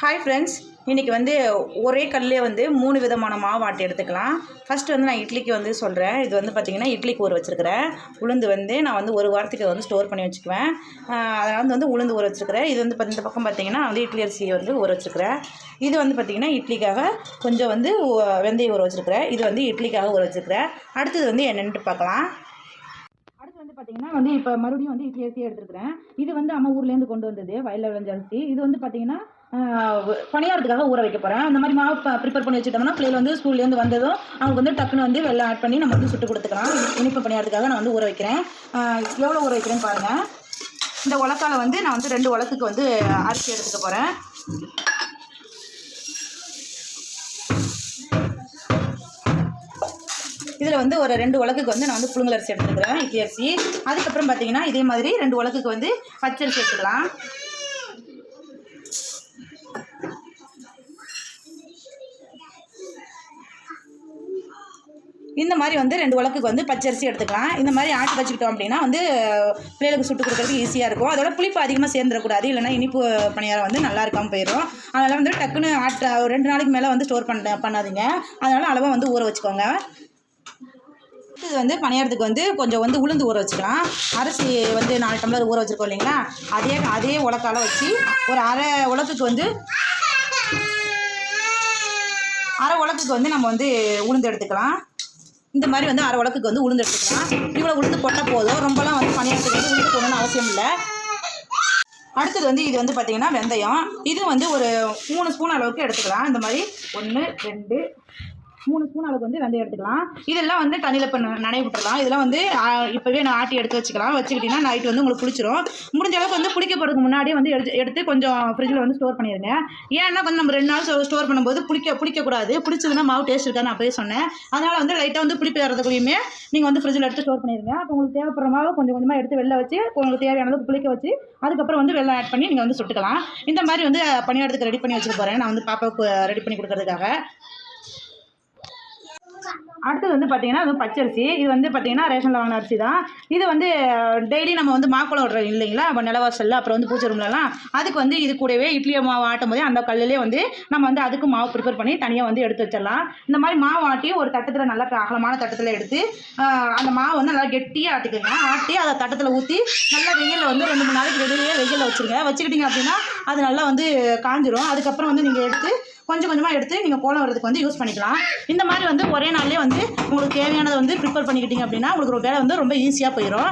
Hi friends இன்றைக்கி வந்து ஒரே கல்லே வந்து மூணு விதமான மாவு ஆட்டி எடுத்துக்கலாம். ஃபஸ்ட்டு வந்து நான் இட்லிக்கு வந்து சொல்கிறேன் இது வந்து பார்த்திங்கன்னா இட்லிக்கு ஊற வச்சுருக்கிறேன். உளுந்து வந்து நான் வந்து ஒரு வாரத்துக்கு வந்து ஸ்டோர் பண்ணி வச்சுக்குவேன். அதனால் வந்து உளுந்து ஊற வச்சுருக்கிறேன். இது வந்து இந்த பக்கம் பார்த்திங்கன்னா வந்து இட்லி அரிசியை வந்து ஊற வச்சுருக்கிறேன். இது வந்து பார்த்திங்கன்னா இட்லிக்காக கொஞ்சம் வந்து வெந்தயம் ஊற வச்சுருக்கிறேன். இது வந்து இட்லிக்காக ஊற வச்சுருக்கிறேன். அடுத்தது வந்து என்னென்ட்டு பார்க்கலாம் அடுத்து வந்து பார்த்தீங்கன்னா வந்து இப்போ மறுபடியும் வந்து இட்லி அரிசி எடுத்துருக்கிறேன். இது வந்து அம்மா ஊர்லேருந்து கொண்டு வந்தது வயலில் விளைஞ்ச அரிசி. இது வந்து பார்த்தீங்கன்னா பணியாரத்துக்காக ஊற வைக்க போகிறேன் அந்த மாதிரி மாவு ப்ரிப்பேர் பண்ணி வச்சுட்டோம்னா பிள்ளைகள் வந்து ஸ்கூல்லேருந்து வந்ததும் அவங்களுக்கு வந்து டக்குன்னு வந்து வெள்ளம் ஆட் பண்ணி நம்ம வந்து சுட்டு கொடுத்துக்கலாம். இனிப்பு பணியாரத்துக்காக நான் வந்து ஊற வைக்கிறேன். எவ்வளோ ஊற வைக்கிறேன்னு பாருங்கள் இந்த உலக்கால வந்து நான் வந்து ரெண்டு உலக்குக்கு வந்து அரிசி எடுத்துக்க போகிறேன் இதில் வந்து ஒரு ரெண்டு உலக்குக்கு வந்து நான் வந்து புழுங்கல் அரிசி எடுத்துருக்கிறேன் இட்லி அரிசி. அதுக்கப்புறம் பார்த்தீங்கன்னா இதே மாதிரி ரெண்டு உலக்குக்கு வந்து பச்சரிசி எடுத்துக்கலாம். இந்த மாதிரி வந்து ரெண்டு உலக்குக்கு வந்து பச்சரிசி எடுத்துக்கலாம். இந்த மாதிரி ஆட்டி வச்சுக்கிட்டோம் அப்படின்னா வந்து பிள்ளைகளுக்கு சுட்டு கொடுக்குறதுக்கு ஈஸியாக இருக்கும். அதோட புளிப்பு அதிகமாக சேர்ந்துடக்கூடாது. இல்லைன்னா இனிப்பு பணியாரம் வந்து நல்லா இருக்காமல் போயிடும். அதனால் வந்து டக்குன்னு ஆட்ட ரெண்டு நாளைக்கு மேலே வந்து ஸ்டோர் பண்ண பண்ணாதீங்க. அதனால் அளவாக வந்து ஊற வச்சுக்கோங்க. இது வந்து பணியாரத்துக்கு வந்து கொஞ்சம் வந்து உளுந்து ஊற வச்சுக்கலாம். அரிசி வந்து நாலு டம்ளர் ஊற வச்சுருக்கோம் இல்லைங்களா? அதே அதே உலக்கால வச்சு ஒரு அரை உலக்குக்கு வந்து அரை உலக்குக்கு வந்து நம்ம வந்து உளுந்து எடுத்துக்கலாம். இந்த மாதிரி வந்து அரை உலக்குக்கு வந்து உளுந்து எடுத்துக்கலாம். இவ்வளோ உளுந்து போட்டால் போதும். ரொம்பலாம் வந்து பணியாரத்துக்கு வந்து உளுந்து போடணும்னு அவசியம் இல்லை. அடுத்தது வந்து இது வந்து பார்த்திங்கன்னா வெந்தயம். இது வந்து ஒரு மூணு ஸ்பூன் அளவுக்கு எடுத்துக்கலாம். இந்த மாதிரி ஒன்று ரெண்டு மூணு ஸ்பூன் அளவுக்கு வந்து வெந்தயம் எடுத்துக்கலாம். இதெல்லாம் வந்து தண்ணியில் இப்போ நனைய விட்டுறலாம். இதெல்லாம் வந்து இப்போவே நான் ஆட்டி எடுத்து வச்சுக்கலாம். வச்சுக்கிட்டிங்கன்னா நைட் வந்து உங்களுக்கு குளிச்சிரும் முடிஞ்ச அளவுக்கு வந்து புளிக்க போகிறதுக்கு முன்னாடியே வந்து எடுத்து எடுத்து கொஞ்சம் ஃப்ரிட்ஜில் வந்து ஸ்டோர் பண்ணிடுங்க ஏன்னா வந்து நம்ம ரெண்டு நாள் ஸ்டோர் பண்ணும்போது புளிக்க புளிக்கக்கூடாது. புளிச்சதுன்னா மாவு டேஸ்ட் இருக்கான்னு அப்போயே சொன்னேன். அதனால் வந்து லைட்டாக வந்து புளிப்பு வரதுக்குள்ளேயுமே நீங்கள் வந்து ஃப்ரிட்ஜில் எடுத்து ஸ்டோர் பண்ணிடுங்க அப்போ உங்களுக்கு தேவைப்படுற மாவு கொஞ்சம் கொஞ்சமாக எடுத்து வெளில வச்சு உங்களுக்கு தேவையான அளவுக்கு புளிக்க வச்சு அதுக்கப்புறம் வந்து வெள்ளம் ஆட் பண்ணி நீங்கள் வந்து சுட்டுக்கலாம். இந்த மாதிரி வந்து பணியாரத்துக்கு ரெடி பண்ணி வச்சுக்க போகிறேன் நான் வந்து பாப்பாவுக்கு ரெடி பண்ணி கொடுக்கறதுக்காக. அடுத்தது வந்து பார்த்தீங்கன்னா அது பச்சரிசி. இது வந்து பார்த்தீங்கன்னா ரேஷனில் வாங்கின அரிசி தான். இது வந்து டெய்லி நம்ம வந்து மாக்குளம் விடுறோம் இல்லைங்களா? அப்போ நிலவாசலில் அப்புறம் வந்து பூச்சி ரூம்லலாம் அதுக்கு வந்து இது கூடவே இட்லி மாவு ஆட்டும் போதே அந்த கல்லுலேயே வந்து நம்ம வந்து அதுக்கு மாவு ப்ரிப்பேர் பண்ணி தனியாக வந்து எடுத்து வச்சிடலாம். இந்த மாதிரி மாவு ஆட்டி ஒரு தட்டத்தில் நல்லா அகலமான தட்டத்தில் எடுத்து அந்த மாவு வந்து நல்லா கெட்டியாக ஆட்டிக்கோங்க. ஆட்டி அதை தட்டத்தில் ஊற்றி நல்லா வெயிலில் வந்து ரெண்டு மூணு நாளைக்கு வெளியே வெயிலில் வச்சுருங்க. வச்சுக்கிட்டிங்க அப்படின்னா அது நல்லா வந்து காஞ்சிரும். அதுக்கப்புறம் வந்து நீங்கள் எடுத்து கொஞ்சம் கொஞ்சமாக எடுத்து நீங்கள் கோலம் வரதுக்கு வந்து யூஸ் பண்ணிக்கலாம். இந்த மாதிரி வந்து ஒரே நாள்லேயே வந்து உங்களுக்கு தேவையானதை வந்து ப்ரிப்பேர் பண்ணிக்கிட்டீங்க அப்படின்னா உங்களுக்கு ஒரு வேலை வந்து ரொம்ப ஈஸியாக போயிடும்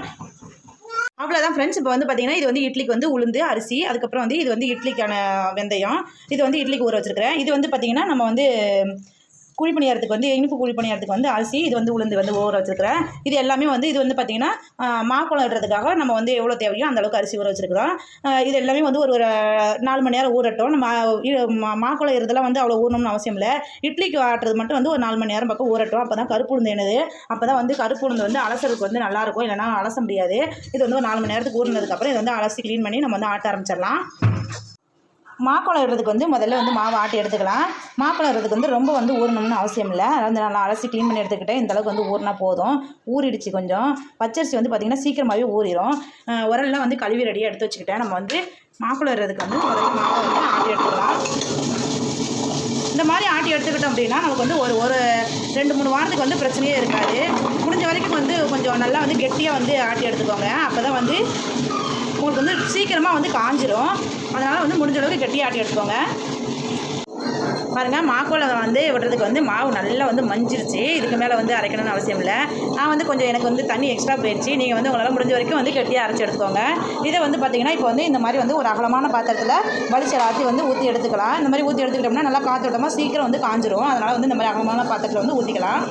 அவ்வளோதான் ஃப்ரெண்ட்ஸ் இப்போ வந்து பார்த்தீங்கன்னா இது வந்து இட்லிக்கு வந்து உளுந்து அரிசி அதுக்கப்புறம் வந்து இது வந்து இட்லிக்கான வெந்தயம் இது வந்து இட்லிக்கு ஊற வச்சுருக்கிறேன். இது வந்து பார்த்தீங்கன்னா நம்ம வந்து குழி பணியாரத்துக்கு வந்து இனிப்பு குழி பணியாரத்துக்கு வந்து அரிசி இது வந்து உளுந்து வந்து ஊற வச்சிருக்கிறேன். இது எல்லாமே வந்து இது வந்து பார்த்தீங்கன்னா மாக்குளம் இடுறதுக்காக நம்ம வந்து எவ்வளோ தேவையோ அந்த அளவுக்கு அரிசி ஊற வச்சிருக்கிறோம். இது எல்லாமே வந்து ஒரு ஒரு நாலு மணி நேரம் ஊறட்டும். நம்ம மாக்குளம் இருறதெல்லாம் வந்து அவ்வளோ ஊறணும்னு அவசியம் இல்லை. இட்லிக்கு ஆட்டுறது மட்டும் வந்து ஒரு நாலு மணி நேரம் பக்கம் ஊறட்டும். அப்போ தான் கருப்பு உளுந்து என்னது? அப்போ தான் வந்து கருப்பு உளுந்து வந்து அலசறதுக்கு வந்து நல்லாயிருக்கும் இல்லைன்னா அலச முடியாது. இது வந்து ஒரு நாலு மணி நேரத்துக்கு ஊறினதுக்கப்புறம் இது வந்து அலசி க்ளீன் பண்ணி நம்ம வந்து ஆட்ட ஆரம்பிச்சிடலாம். மாக்குளம் இடுறதுக்கு வந்து முதல்ல வந்து மாவு ஆட்டி எடுத்துக்கலாம். மாக்குளம் இடுறதுக்கு வந்து ரொம்ப வந்து ஊறணும்னு அவசியம் இல்லை. வந்து நல்லா அலசி க்ளீன் பண்ணி எடுத்துக்கிட்டேன் இந்தளவுக்கு வந்து ஊறினா போதும். ஊறிடுச்சு கொஞ்சம். பச்சரிசி வந்து பார்த்திங்கன்னா சீக்கிரமாகவே ஊறிடும் உரல்லாம் வந்து கழுவி ரெடியாக எடுத்து வச்சுக்கிட்டேன். நம்ம வந்து மாக்குளம் இடுறதுக்கு வந்து முதல்ல மாவை வந்து ஆட்டி எடுத்துக்கலாம். இந்த மாதிரி ஆட்டி எடுத்துக்கிட்டோம் அப்படின்னா நமக்கு வந்து ஒரு ஒரு ரெண்டு மூணு வாரத்துக்கு வந்து பிரச்சனையே இருக்காது. முடிஞ்ச வரைக்கும் வந்து கொஞ்சம் நல்லா வந்து கெட்டியாக வந்து ஆட்டி எடுத்துக்கோங்க. அப்போ தான் வந்து உங்களுக்கு வந்து சீக்கிரமாக வந்து காஞ்சிரும். அதனால் வந்து முடிஞ்ச அளவுக்கு கெட்டியாக ஆட்டி எடுத்துக்கோங்க. பாருங்கள் மாக்கோளம் வந்து விடுறதுக்கு வந்து மாவு நல்லா வந்து மஞ்சிருச்சு. இதுக்கு மேலே வந்து அரைக்கணும்னு அவசியம் இல்லை. நான் வந்து கொஞ்சம் எனக்கு வந்து தண்ணி எக்ஸ்ட்ரா போயிடுச்சு நீங்கள் வந்து உங்களால் முடிஞ்ச வரைக்கும் வந்து கெட்டியாக அரைச்சி எடுத்துக்கோங்க. இதை வந்து பார்த்தீங்கன்னா இப்போ வந்து இந்த மாதிரி வந்து ஒரு அகலமான பாத்திரத்தில் வலிச்சல் ஆற்றி வந்து ஊற்றி எடுத்துக்கலாம். இந்த மாதிரி ஊற்றி எடுத்துக்கிட்டோம்னா நல்லா காற்றோட்டமாக சீக்கிரம் வந்து காஞ்சிரும். அதனால் வந்து இந்த மாதிரி அகலமான பாத்திரத்தில் வந்து ஊற்றிக்கலாம்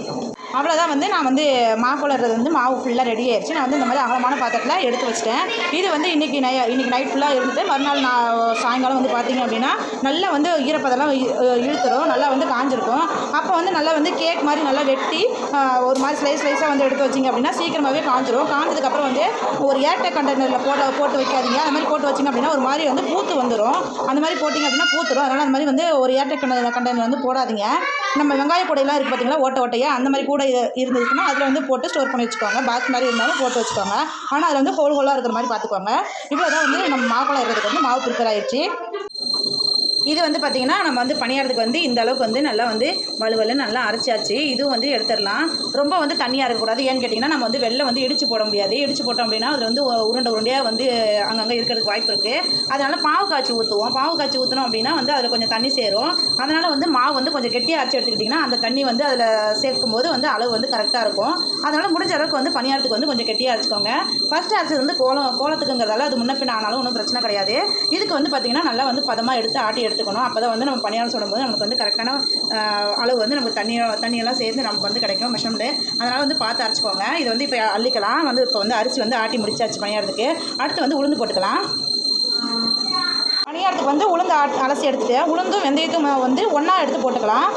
அவ்வளோதான் வந்து நான் வந்து மாக்குளறது வந்து மாவு ஃபுல்லாக ரெடி ஆயிடுச்சு நான் வந்து இந்த மாதிரி அகலமான பாத்திரத்தில் எடுத்து வச்சிட்டேன். இது வந்து இன்றைக்கி நை இன்றைக்கி நைட் ஃபுல்லாக இருந்துட்டு மறுநாள் நான் சாயங்காலம் வந்து பார்த்தீங்க அப்படின்னா நல்லா வந்து ஈரப்பதெல்லாம் இழுத்துரும். நல்லா வந்து காஞ்சிருக்கும். அப்போ வந்து நல்லா வந்து கேக் மாதிரி நல்லா வெட்டி ஒரு மாதிரி ஸ்லைஸ் ஸ்லைஸாக வந்து எடுத்து வச்சிங்க அப்படின்னா சீக்கிரமாகவே காஞ்சிரும். காஞ்சதுக்கப்புறம் வந்து ஒரு ஏர்டெக் கண்டெய்னரில் போட்டு போட்டு வைக்காதீங்க. அந்த மாதிரி போட்டு வச்சிங்க அப்படின்னா ஒரு மாதிரி வந்து பூத்து வந்துடும் அந்த மாதிரி போட்டிங்க அப்படின்னா பூத்துரும். அதனால் அந்த மாதிரி வந்து ஒரு ஏர்டெக் கண்டெய்னர் கண்டெய்னர் வந்து போடாதீங்க. நம்ம வெங்காய கூடையெல்லாம் இருக்குது பார்த்தீங்களா ஓட்ட ஓட்டையாக அந்த மாதிரி கூட இருந்துச்சுன்னா அதில் வந்து போட்டு ஸ்டோர் பண்ணி வச்சுக்கோங்க. பாக்ஸ் மாதிரி இருந்தாலும் போட்டு வச்சுக்கோங்க. ஆனால் அதில் வந்து ஹோல் ஹோலாக இருக்கிற மாதிரி பார்த்துக்கோங்க. இவ்வளோ தான் வந்து நம்ம மாப்பழம் இருக்கிறதுக்கு வந்து மாவு ப்ரிப்பேர் ஆயிடுச்சு இது வந்து பார்த்திங்கன்னா நம்ம வந்து பணியாரத்துக்கு வந்து இந்த அளவுக்கு வந்து நல்லா வந்து வலுவலு நல்லா அரைச்சாச்சு. இதுவும் வந்து எடுத்துடலாம். ரொம்ப வந்து தண்ணியாக இருக்கக்கூடாது. ஏன்னு கேட்டிங்கன்னா நம்ம வந்து வெளில வந்து இடிச்சு போட முடியாது. இடிச்சு போட்டோம் அப்படின்னா அதில் வந்து உருண்டை உருண்டையாக வந்து அங்கங்கே இருக்கிறதுக்கு வாய்ப்பு இருக்குது அதனால் பாவு காய்ச்சி ஊற்றுவோம் பாவு காய்ச்சி ஊற்றணும் அப்படின்னா வந்து அதில் கொஞ்சம் தண்ணி சேரும். அதனால் வந்து மாவு வந்து கொஞ்சம் கெட்டியாக அரைச்சி எடுத்துக்கிட்டிங்கன்னா அந்த தண்ணி வந்து அதில் சேர்க்கும் போது வந்து அளவு வந்து கரெக்டாக இருக்கும். அதனால் முடிஞ்ச அளவுக்கு வந்து பணியாரத்துக்கு வந்து கொஞ்சம் கெட்டியாக அரைச்சிக்கோங்க. ஃபஸ்ட்டு அரைச்சது வந்து கோலம் கோலத்துக்குங்கிறதால அது முன்ன பின்ன ஆனாலும் ஒன்றும் பிரச்சனை கிடையாது. இதுக்கு வந்து பார்த்திங்கன்னா நல்லா வந்து பதமாக எடுத்து ஆட்டி எடுத்து எடுத்துக்கணும். அப்போ தான் வந்து நம்ம பணியாரம் சுடும்போது நமக்கு வந்து கரெக்டான அளவு வந்து நமக்கு தண்ணி தண்ணியெல்லாம் சேர்ந்து நமக்கு வந்து கிடைக்கும் மெஷர்மெண்ட்டு அதனால் வந்து பார்த்து அரைச்சிக்கோங்க. இது வந்து இப்போ அள்ளிக்கலாம். வந்து இப்போ வந்து அரிசி வந்து ஆட்டி முடிச்சாச்சு பணியாரத்துக்கு. அடுத்து வந்து உளுந்து போட்டுக்கலாம். பணியாரத்துக்கு வந்து உளுந்து ஆட் அலசி எடுத்துட்டு உளுந்தும் வெந்தயத்தும் வந்து ஒன்றா எடுத்து போட்டுக்கலாம்.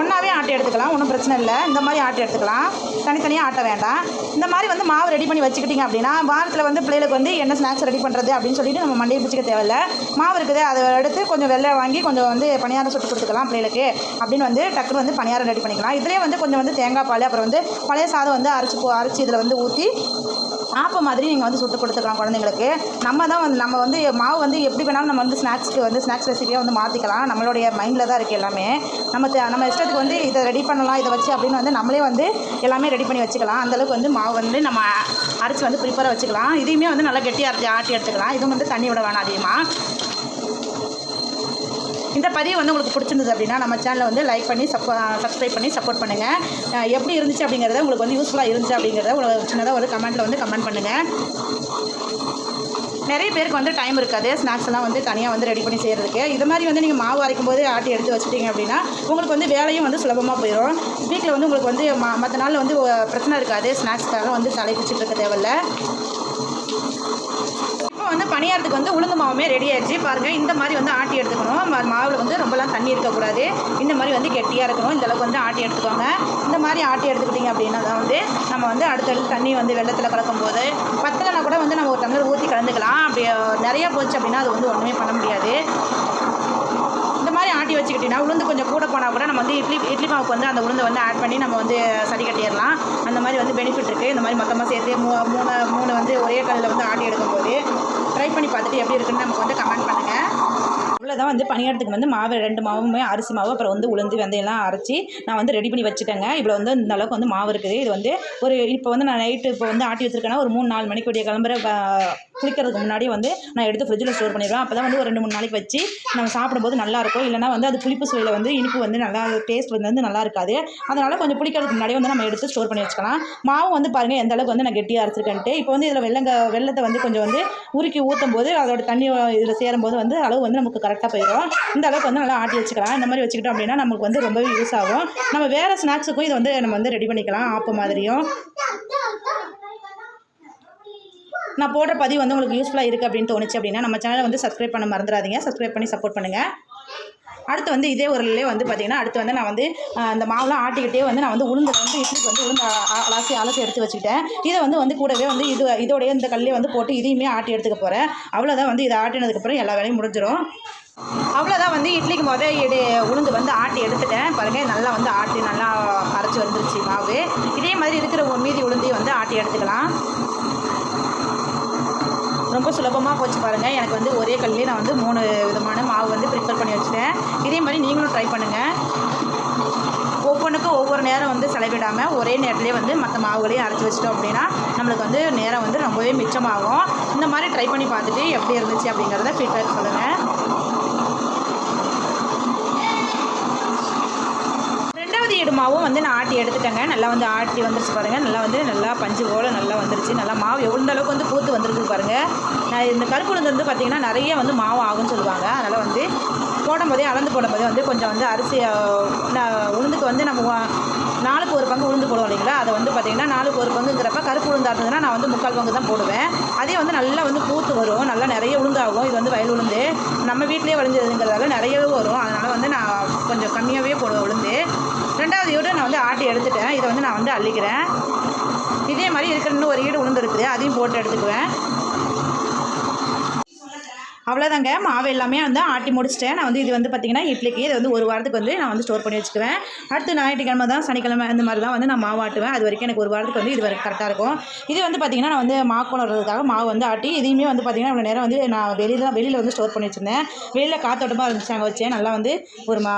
ஒன்றாவே ஆட்டை எடுத்துக்கலாம் ஒன்றும் பிரச்சனை இல்லை. இந்த மாதிரி ஆட்டை எடுத்துக்கலாம். தனித்தனியாக ஆட்ட வேண்டாம். இந்த மாதிரி வந்து மாவு ரெடி பண்ணி வச்சுக்கிட்டிங்க அப்படின்னா வாரத்தில் வந்து பிள்ளைகளுக்கு வந்து என்ன ஸ்நாக்ஸ் ரெடி பண்ணுறது அப்படின்னு சொல்லிட்டு நம்ம மண்டியை பிடிச்சிக்க தேவையில்ல. மாவு இருக்குது அதை எடுத்து கொஞ்சம் வெள்ளை வாங்கி கொஞ்சம் வந்து பணியாரம் சுட்டு கொடுத்துக்கலாம் பிள்ளைகளுக்கு அப்படின்னு வந்து டக்குனு வந்து பணியாரம் ரெடி பண்ணிக்கலாம். இதுலேயே வந்து கொஞ்சம் வந்து தேங்காய் பால் அப்புறம் வந்து பழைய சாதம் வந்து அரைச்சி போ அரைச்சி இதில் வந்து ஊற்றி ஆப்பம் மாதிரி நீங்கள் வந்து சுட்டு கொடுத்துக்கலாம் குழந்தைங்களுக்கு. நம்ம தான் வந்து நம்ம வந்து மாவு வந்து எப்படி வேணாலும் நம்ம வந்து ஸ்நாக்ஸ்க்கு வந்து ஸ்நாக்ஸ் ரெசிபியாக வந்து மாற்றிக்கலாம் நம்மளுடைய மைண்டில் தான் இருக்குது எல்லாமே. நம்ம நம்ம இஷ்டத்துக்கு வந்து இதை ரெடி பண்ணலாம் இதை வச்சு அப்படின்னு வந்து நம்மளே வந்து எல்லாமே ரெடி பண்ணி வச்சுக்கலாம். அந்தளவுக்கு வந்து மாவு வந்து நம்ம அரைச்சி வந்து ப்ரிப்பராக வச்சுக்கலாம். இதையுமே வந்து நல்லா கெட்டியாக ஆட்டி எடுத்துக்கலாம். இதுவும் வந்து தண்ணி விட வேணாம் அதிகமாக இந்த பதிவு வந்து உங்களுக்கு பிடிச்சிருந்தது அப்படின்னா நம்ம சேனலை வந்து லைக் பண்ணி சப்போ சப்ஸ்கிரைப் பண்ணி சப்போர்ட் பண்ணுங்கள் எப்படி இருந்துச்சு அப்படிங்கிறத உங்களுக்கு வந்து யூஸ்ஃபுல்லாக இருந்துச்சு அப்படிங்கிறத உங்களுக்கு சின்னதாக ஒரு கமெண்ட்டில் வந்து கமெண்ட் பண்ணுங்கள் நிறைய பேருக்கு வந்து டைம் இருக்காது. ஸ்நாக்ஸ் எல்லாம் வந்து தனியாக வந்து ரெடி பண்ணி செய்கிறதுக்கு இது மாதிரி வந்து நீங்கள் மாவு அரைக்கும் போது ஆட்டி எடுத்து வச்சுட்டீங்க அப்படின்னா உங்களுக்கு வந்து வேலையும் வந்து சுலபமாக போயிடும் வீட்டில் வந்து உங்களுக்கு வந்து மற்ற நாளில் வந்து பிரச்சனை இருக்காது. ஸ்நாக்ஸ்க்காக வந்து தலை பிடிச்சிட்டு இருக்க தேவையில்ல. வந்து பணியாரத்துக்கு வந்து உளுந்து மாவுமே ரெடி ஆயிடுச்சு. பாருங்கள் இந்த மாதிரி வந்து ஆட்டி எடுத்துக்கணும். மாவில் வந்து ரொம்பலாம் தண்ணி இருக்கக்கூடாது. இந்த மாதிரி வந்து கெட்டியாக இருக்கணும். இந்தளவுக்கு வந்து ஆட்டி எடுத்துக்கோங்க. இந்த மாதிரி ஆட்டி எடுத்துக்கிட்டிங்க அப்படின்னா தான் வந்து நம்ம வந்து அடுத்தடுத்து தண்ணி வந்து வெள்ளத்தில் கலக்கும் போது பத்தலைனா கூட வந்து நம்ம ஒரு டம்ளர் ஊற்றி கலந்துக்கலாம். அப்படி நிறையா போச்சு அப்படின்னா அது வந்து ஒன்றுமே பண்ண முடியாது. இந்த மாதிரி ஆட்டி வச்சுக்கிட்டிங்கன்னா உளுந்து கொஞ்சம் கூட போனால் கூட நம்ம வந்து இட்லி இட்லி மாவுக்கு வந்து அந்த உளுந்து வந்து ஆட் பண்ணி நம்ம வந்து சரி கட்டிடலாம். அந்த மாதிரி வந்து பெனிஃபிட் இருக்குது இந்த மாதிரி மொத்தமாக சேர்த்து மூ மூணு மூணு வந்து ஒரே கல்லில் வந்து ஆட்டி எடுக்கும்போது ட்ரை பண்ணி பார்த்துட்டு எப்படி இருக்குன்னு நமக்கு வந்து கமெண்ட் பண்ணுங்கள் இவ்வளோதான் வந்து பணியாரத்துக்கு வந்து மாவு ரெண்டு மாவுமே அரிசி மாவு அப்புறம் வந்து உளுந்து வெந்தயம்லாம் அரைச்சி நான் வந்து ரெடி பண்ணி வச்சுட்டேங்க. இவ்வளோ வந்து இந்த அளவுக்கு வந்து மாவு இருக்குது. இது வந்து ஒரு இப்போ வந்து நான் நைட்டு இப்போ வந்து ஆட்டி வச்சுருக்கேன்னா ஒரு மூணு நாலு மணிக்கு விடிய கிளம்புற குளிக்கிறதுக்கு முன்னாடி வந்து நான் எடுத்து ஃப்ரிட்ஜில் ஸ்டோர் பண்ணிடுவேன். அப்போ தான் வந்து ஒரு ரெண்டு மூணு நாளைக்கு வச்சு நம்ம சாப்பிடும்போது நல்லாயிருக்கும் இல்லைனா வந்து அது புளிப்பு சுவையில் வந்து இனிப்பு வந்து நல்லா டேஸ்ட் வந்து வந்து நல்லா இருக்காது. அதனால் கொஞ்சம் புளிக்கிறதுக்கு முன்னாடி வந்து நம்ம எடுத்து ஸ்டோர் பண்ணி வச்சுக்கலாம். மாவு வந்து பாருங்கள் எந்த அளவுக்கு வந்து நான் கெட்டியாக அரைச்சிருக்கேன்ட்டு. இப்போ வந்து இதில் வெள்ளங்க வெள்ளத்தை வந்து கொஞ்சம் வந்து உருக்கி ஊற்றும் போது அதோட தண்ணி இதில் சேரும்போது வந்து அளவு வந்து நமக்கு கரெக்டாக போயிடும். இந்த அளவுக்கு வந்து நல்லா ஆட்டி வச்சுக்கலாம். இந்த மாதிரி வச்சுக்கிட்டோம் அப்படின்னா நமக்கு வந்து ரொம்பவே யூஸ் ஆகும். நம்ம வேறு ஸ்நாக்ஸுக்கும் இதை வந்து நம்ம வந்து ரெடி பண்ணிக்கலாம். ஆப்பம் மாதிரியும். நான் போடுற பதிவு வந்து உங்களுக்கு யூஸ்ஃபுல்லாக இருக்குது அப்படின்னு தோணுச்சு அப்படின்னா நம்ம சேனலை வந்து சப்ஸ்கிரைப் பண்ண மறந்துடாதீங்க. சப்ஸ்கிரைப் பண்ணி சப்போர்ட் பண்ணுங்கள் அடுத்து வந்து இதே உரல்லே வந்து பார்த்திங்கன்னா அடுத்து வந்து நான் வந்து இந்த மாவுலாம் ஆட்டிக்கிட்டே வந்து நான் வந்து உளுந்து வந்து இட்லிக்கு வந்து உளுந்து அலசி அலசி எடுத்து வச்சுக்கிட்டேன். இதை வந்து வந்து கூடவே வந்து இது இதோடைய இந்த கல்லே வந்து போட்டு இதையுமே ஆட்டி எடுத்துக்க போகிறேன் அவ்வளோதான் வந்து இதை ஆட்டினதுக்கப்புறம் எல்லா வேலையும் முடிஞ்சிடும் அவ்வளோதான் வந்து இட்லிக்கு முதல் எடு உளுந்து வந்து ஆட்டி எடுத்துட்டேன். பாருங்கள் நல்லா வந்து ஆட்டி நல்லா அரைச்சி வந்துருச்சு மாவு. இதே மாதிரி இருக்கிற மீதி உளுந்தையும் வந்து ஆட்டி எடுத்துக்கலாம். ரொம்ப சுலபமாக போச்சு பாருங்கள் எனக்கு வந்து ஒரே கல்லே நான் வந்து மூணு விதமான மாவு வந்து ப்ரிப்பேர் பண்ணி வச்சுட்டேன். இதே மாதிரி நீங்களும் ட்ரை பண்ணுங்கள் ஒவ்வொன்றுக்கும் ஒவ்வொரு நேரம் வந்து செலவிடாமல் ஒரே நேரத்துலேயே வந்து மற்ற மாவுகளையும் அரைச்சி வச்சிட்டோம் அப்படின்னா நம்மளுக்கு வந்து நேரம் வந்து ரொம்பவே மிச்சமாகும். இந்த மாதிரி ட்ரை பண்ணி பார்த்துட்டு எப்படி இருந்துச்சு அப்படிங்கிறத ஃபீட்பேக் சொல்லுங்கள் மாவும் வந்து நான் ஆட்டி எடுத்துட்டேங்க. நல்லா வந்து ஆட்டி வந்துருச்சு பாருங்கள் நல்லா வந்து நல்லா பஞ்சு போல நல்லா வந்துருச்சு. நல்லா மாவு எவ்வளோ அளவுக்கு வந்து பூத்து வந்துருக்கு பாருங்கள் நான் இந்த கருப்பு உளுந்து வந்து பார்த்திங்கன்னா நிறைய வந்து மாவு ஆகும்னு சொல்லுவாங்க. அதனால் வந்து போடும்போதே அளந்து போடும்போதே வந்து கொஞ்சம் வந்து அரிசி நான் உளுந்துக்கு வந்து நம்ம வா- நாலுக்கு ஒரு பங்கு உளுந்து போடுவோம் இல்லைங்களா? அதை வந்து பார்த்திங்கன்னா நாலுக்கு ஒரு பங்குங்கிறப்ப கருப்பு உளுந்து இருந்ததுன்னா நான் வந்து முக்கால் பங்கு தான் போடுவேன். அதே வந்து நல்லா வந்து பூத்து வரும். நல்லா நிறைய உளுந்தாகும். இது வந்து வயல் உளுந்து. நம்ம வீட்டிலே விளைஞ்சதுங்கிறதால நிறையவே வரும். அதனால் வந்து நான் கொஞ்சம் கம்மியாகவே போடுவேன் உளுந்து. ரெண்டாவது ஈடு நான் வந்து ஆட்டி எடுத்துட்டேன். இதை வந்து நான் வந்து அள்ளிக்கிறேன். இதே மாதிரி இருக்கிற இன்னும் ஒரு ஈடு உளுந்து இருக்குது. அதையும் போட்டு எடுத்துக்குவேன். அவ்வளோதாங்க மாவு எல்லாமே வந்து ஆட்டி முடிச்சிட்டேன். நான் வந்து இது வந்து பார்த்திங்கன்னா இட்லிக்கு இது வந்து ஒரு வாரத்துக்கு வந்து நான் வந்து ஸ்டோர் பண்ணி வச்சுக்குவேன். அடுத்து ஞாயிற்றுக்கிழமை தான் சனிக்கிழமை இந்த மாதிரி தான் வந்து நான் மாவு ஆட்டுவேன். அது வரைக்கும் எனக்கு ஒரு வாரத்துக்கு வந்து இது வரைக்கும் கரெக்டாக இருக்கும். இது வந்து பார்த்திங்கன்னா நான் வந்து மாவு கொண்டுறதுக்காக மாவு வந்து ஆட்டி இதையுமே வந்து பார்த்திங்கன்னா இவ்வளோ நேரம் வந்து நான் வெளியில் தான் வெளியில் வந்து ஸ்டோர் பண்ணி வச்சுருந்தேன். வெளியில் காத்தோட்டமாக இருந்துச்சு அங்கே வச்சேன். நல்லா வந்து ஒரு மா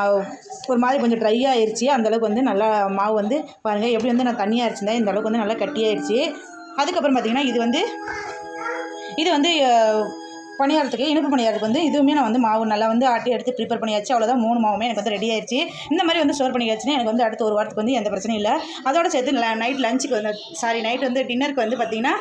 ஒரு மாதிரி கொஞ்சம் ட்ரை ஆயிடுச்சு அந்தளவுக்கு வந்து நல்லா மாவு வந்து பாருங்கள் எப்படி வந்து நான் தண்ணியாக அரைச்சிருந்தேன். இந்த அளவுக்கு வந்து நல்லா கட்டியாயிடுச்சு அதுக்கப்புறம் பார்த்திங்கன்னா இது வந்து இது வந்து பணியாரத்துக்கு இனிப்பு பணியாரத்துக்கு வந்து இதுவுமே நான் வந்து மாவு நல்லா வந்து ஆட்டி எடுத்து ப்ரிப்பேர் பண்ணியாச்சு. அவ்வளோதான் மூணு மாவுமே எனக்கு வந்து ரெடி ஆயிடுச்சு இந்த மாதிரி வந்து ஸ்டோர் பண்ணியாச்சுன்னா எனக்கு வந்து அடுத்த ஒரு வாரத்துக்கு வந்து எந்த பிரச்சனையும் இல்லை. அதோட சேர்த்து நைட் லஞ்சுக்கு வந்து சாரி நைட் வந்து டின்னருக்கு வந்து பார்த்திங்கன்னா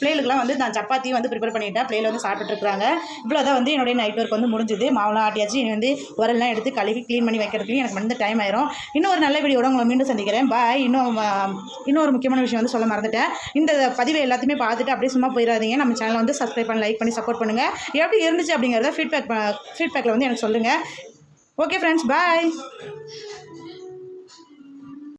பிள்ளைகளுக்குலாம் வந்து நான் சப்பாத்தியும் வந்து ப்ரிப்பேர் பண்ணிட்டேன். பிள்ளைகள் வந்து சாப்பிட்டுருக்குறாங்க இவ்வளோ தான் வந்து என்னுடைய நைட் ஒர்க் வந்து முடிஞ்சுது. மாவுலாம் ஆட்டியாச்சு. இனி வந்து உரல்லாம் எடுத்து கழுவி க்ளீன் பண்ணி வைக்கிறதுக்கு எனக்கு வந்து டைம் ஆயிரும். இன்னும் ஒரு நல்ல வீடியோட உங்களை மீண்டும் சந்திக்கிறேன். பாய் இன்னும் இன்னும் இன்னொரு முக்கியமான விஷயம் வந்து சொல்ல மறந்துட்டேன். இந்த பதிவை எல்லாத்தையுமே பார்த்துட்டு அப்படியே சும்மா போயிடாதீங்க. நம்ம சேனலை வந்து சப்ஸ்கிரைப் பண்ணி லைக் பண்ணி சப்போர்ட் பண்ணுங்கள் எப்படி இருந்துச்சு அப்படிங்கிறத ஃபீட்பேக் ஃபீட்பேக்கில் வந்து எனக்கு சொல்லுங்கள் ஓகே ஃப்ரெண்ட்ஸ் பாய்